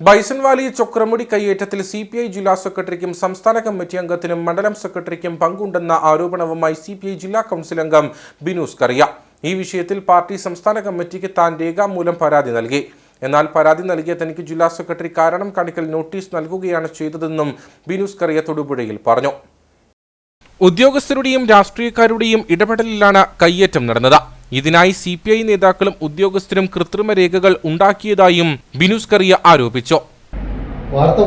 ബൈസൺവാലി ചൊക്രമുടി കയ്യേറ്റത്തിൽ C P I ജില്ലാ സെക്രട്ടറിക്കും സംസ്ഥാന കമ്മിറ്റി അംഗത്തിനും മണ്ഡലം സെക്രട്ടറിക്കും പങ്കുണ്ടെന്ന ആരോപണവുമായി സി പി ഐ ജില്ലാ കൗൺസിൽ അംഗം ബിനൂസ് കറിയ. ഈ വിഷയത്തിൽ പാർട്ടി സംസ്ഥാന കമ്മിറ്റിക്ക് താൻ രേഖാമൂലം പരാതി നൽകി. എന്നാൽ പരാതി നൽകിയ തനിക്ക് ജില്ലാ സെക്രട്ടറി കാരണം കാണിക്കൽ നോട്ടീസ് നൽകുകയാണ് ചെയ്തതെന്നും ബിനൂസ് കറിയ തൊടുപുഴയിൽ പറഞ്ഞു. ഉദ്യോഗസ്ഥരുടെയും രാഷ്ട്രീയക്കാരുടെയും ഇടപെടലിലാണ് കയ്യേറ്റം നടന്നത്. ഇതിനായി സി പി ഐ നേതാക്കളും ഉദ്യോഗസ്ഥരും കൃത്രിമ രേഖകൾ ഉണ്ടാക്കിയതായും ബിനുസ് കറിയ ആരോപിച്ചു. വാർത്ത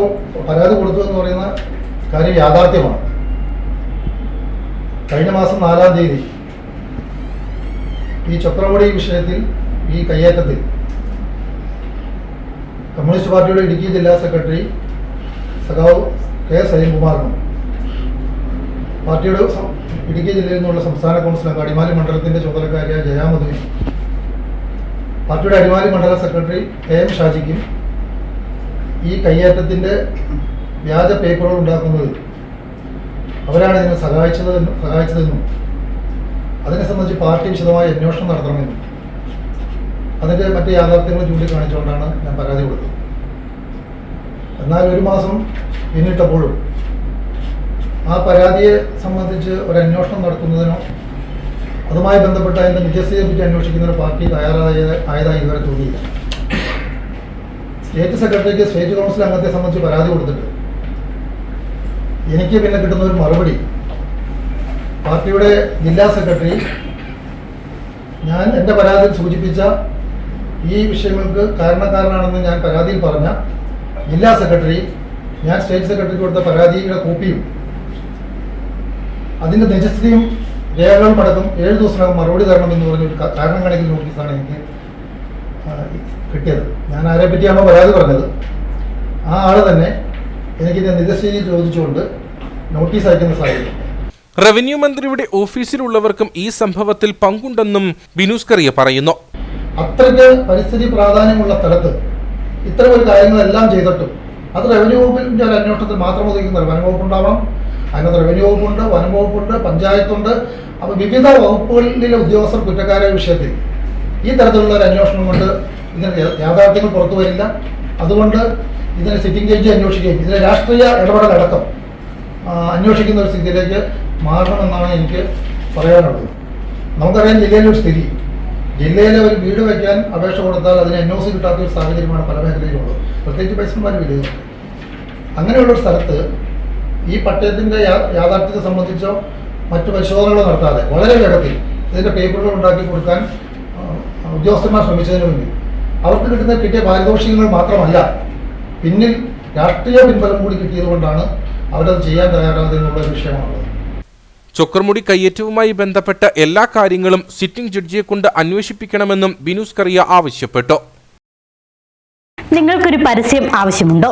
പരാതി കൊടുത്തു എന്ന് പറയുന്ന കാര്യം യാഥാർത്ഥ്യമാണ്. കഴിഞ്ഞ മാസം നാലാം തീയതി ഈ ചക്രവടി വിഷയത്തിൽ ഈ കയ്യേറ്റത്തിൽ കമ്മ്യൂണിസ്റ്റ് പാർട്ടിയുടെ ഇടുക്കി ജില്ലാ സെക്രട്ടറി സഖാവ് കെ സലീംകുമാറിനും പാർട്ടിയുടെ ഇടുക്കി ജില്ലയിൽ നിന്നുള്ള സംസ്ഥാന കൗൺസിൽ അംഗം അടിമാലി മണ്ഡലത്തിന്റെ ചുമതലക്കാരിയായ ജയാമധുവിനും പാർട്ടിയുടെ അടിമാലി മണ്ഡല സെക്രട്ടറി കെ എം ഷാജിക്കും ഈ കയ്യേറ്റത്തിന്റെ വ്യാജ പേപ്പറുകൾ ഉണ്ടാക്കുന്നതിൽ അവരാണ് ഇതിനെ സഹായിച്ചതെന്നും സഹായിച്ചതെന്നും. അതിനെ സംബന്ധിച്ച് പാർട്ടി വിശദമായ അന്വേഷണം നടത്തണമെന്നും. അതിന്റെ മറ്റ് യാഥാർത്ഥ്യങ്ങൾ ചൂണ്ടിക്കാണിച്ചുകൊണ്ടാണ് ഞാൻ പരാതി കൊടുത്തത്. എന്നാൽ ഒരു മാസം പിന്നിട്ടപ്പോഴും ആ പരാതിയെ സംബന്ധിച്ച് ഒരു അന്വേഷണം നടത്തുന്നതിനോ അതുമായി ബന്ധപ്പെട്ട അതിന്റെ നിജസ്ഥിതിയെ പറ്റി അന്വേഷിക്കുന്നതിനോ പാർട്ടി തയ്യാറായ ആയതായി ഇതുവരെ തോന്നിയില്ല. സ്റ്റേറ്റ് സെക്രട്ടറിക്ക് സ്റ്റേറ്റ് കൗൺസിൽ അംഗത്തെ സംബന്ധിച്ച് പരാതി കൊടുത്തിട്ട് എനിക്ക് പിന്നെ കിട്ടുന്ന ഒരു മറുപടി. പാർട്ടിയുടെ ജില്ലാ സെക്രട്ടറി ഞാൻ എന്റെ പരാതിയിൽ സൂചിപ്പിച്ച ഈ വിഷയങ്ങൾക്ക് കാരണക്കാരനാണെന്ന് ഞാൻ പരാതിയിൽ പറഞ്ഞ ജില്ലാ സെക്രട്ടറി ഞാൻ സ്റ്റേറ്റ് സെക്രട്ടറിക്ക് കൊടുത്ത പരാതിയുടെ കോപ്പിയും അതിന്റെ നിജസ്ഥിതിയും രേഖകളും അടക്കം ഏഴ് ദിവസത്തിനകം മറുപടി തരണം പറഞ്ഞൊരു ക- കാരണം കണക്കിൽ നോട്ടീസാണ് എനിക്ക് കിട്ടിയത്. ഞാൻ ആരെ പറ്റിയാണോ പരാതി പറഞ്ഞത്? ആ ആൾ തന്നെ എനിക്ക് നിജസ്ഥിതി ചോദിച്ചുകൊണ്ട് നോട്ടീസ് അയക്കുന്ന സാഹചര്യം. റവന്യൂ മന്ത്രിയുടെ ഓഫീസിലുള്ളവർക്കും ഈ സംഭവത്തിൽ പങ്കുണ്ടെന്നും ബിനുസ് കറിയ പറയുന്നു. അത്രയ്ക്ക് പരിസ്ഥിതി പ്രാധാന്യമുള്ള സ്ഥലത്ത് ഇത്തരം ഒരു കാര്യങ്ങളെല്ലാം ചെയ്തിട്ടും അത് റവന്യൂ വകുപ്പിന്റെ ഒരു അന്വേഷണത്തിൽ മാത്രം ഒതുങ്ങുന്നത് വനം വകുപ്പ് ഉണ്ടാവണം അതിനകത്ത് റവന്യൂ വകുപ്പുണ്ട് വനം വകുപ്പുണ്ട് പഞ്ചായത്തുണ്ട് അപ്പോൾ വിവിധ വകുപ്പുകളിലെ ഉദ്യോഗസ്ഥർ കുറ്റക്കാരായ വിഷയത്തിൽ ഈ തരത്തിലുള്ള ഒരു അന്വേഷണം കൊണ്ട് ഇതിന് യാഥാർത്ഥ്യങ്ങൾ പുറത്തു വരില്ല. അതുകൊണ്ട് ഇതിനെ സിറ്റിംഗ് ജഡ്ജി അന്വേഷിക്കുകയും ഇതിലെ രാഷ്ട്രീയ ഇടപെടലടക്കം അന്വേഷിക്കുന്ന ഒരു സ്ഥിതിയിലേക്ക് മാറണമെന്നാണ് എനിക്ക് പറയാനുള്ളത്. നമുക്കറിയാം ജില്ലയിലെ ഒരു സ്ഥിതി. ജില്ലയിലെ ഒരു വീട് വയ്ക്കാൻ അപേക്ഷ കൊടുത്താൽ അതിന് എൻ ഒ സി കിട്ടാത്ത ഒരു സാഹചര്യമാണ് പല മേഖലയിലുള്ളത്. പ്രത്യേകിച്ച് പൈസന്മാർ വിലയിരുത്തുന്നത് അങ്ങനെയുള്ള ഒരു സ്ഥലത്ത് ഈ പട്ടയത്തിന്റെ യാഥാർത്ഥ്യത്തെ സംബന്ധിച്ചോ മറ്റു പരിശോധനകളോ നടത്താതെ വളരെ വേഗത്തിൽ ഇതിന്റെ പേപ്പറുകൾ ഉണ്ടാക്കി കൊടുക്കാൻ ഉദ്യോഗസ്ഥന്മാർ ശ്രമിച്ചതിന് വേണ്ടി അവർക്ക് കിട്ടുന്ന കിട്ടിയ പാരിതോഷികങ്ങൾ മാത്രമല്ല പിന്നിൽ രാഷ്ട്രീയ പിൻബലം കൂടി കിട്ടിയതുകൊണ്ടാണ് അവരത് ചെയ്യാൻ തയ്യാറാകുന്നത് എന്നുള്ള ഒരു വിഷയമാണുള്ളത്. ചൊക്കർമുടി കയ്യേറ്റവുമായി ബന്ധപ്പെട്ട എല്ലാ കാര്യങ്ങളും സിറ്റിംഗ് ജഡ്ജിയെ കൊണ്ട് അന്വേഷിപ്പിക്കണമെന്നും ബിനൂസ് കറിയ ആവശ്യപ്പെട്ടു. നിങ്ങൾക്കൊരു പരസ്യം ആവശ്യമുണ്ടോ?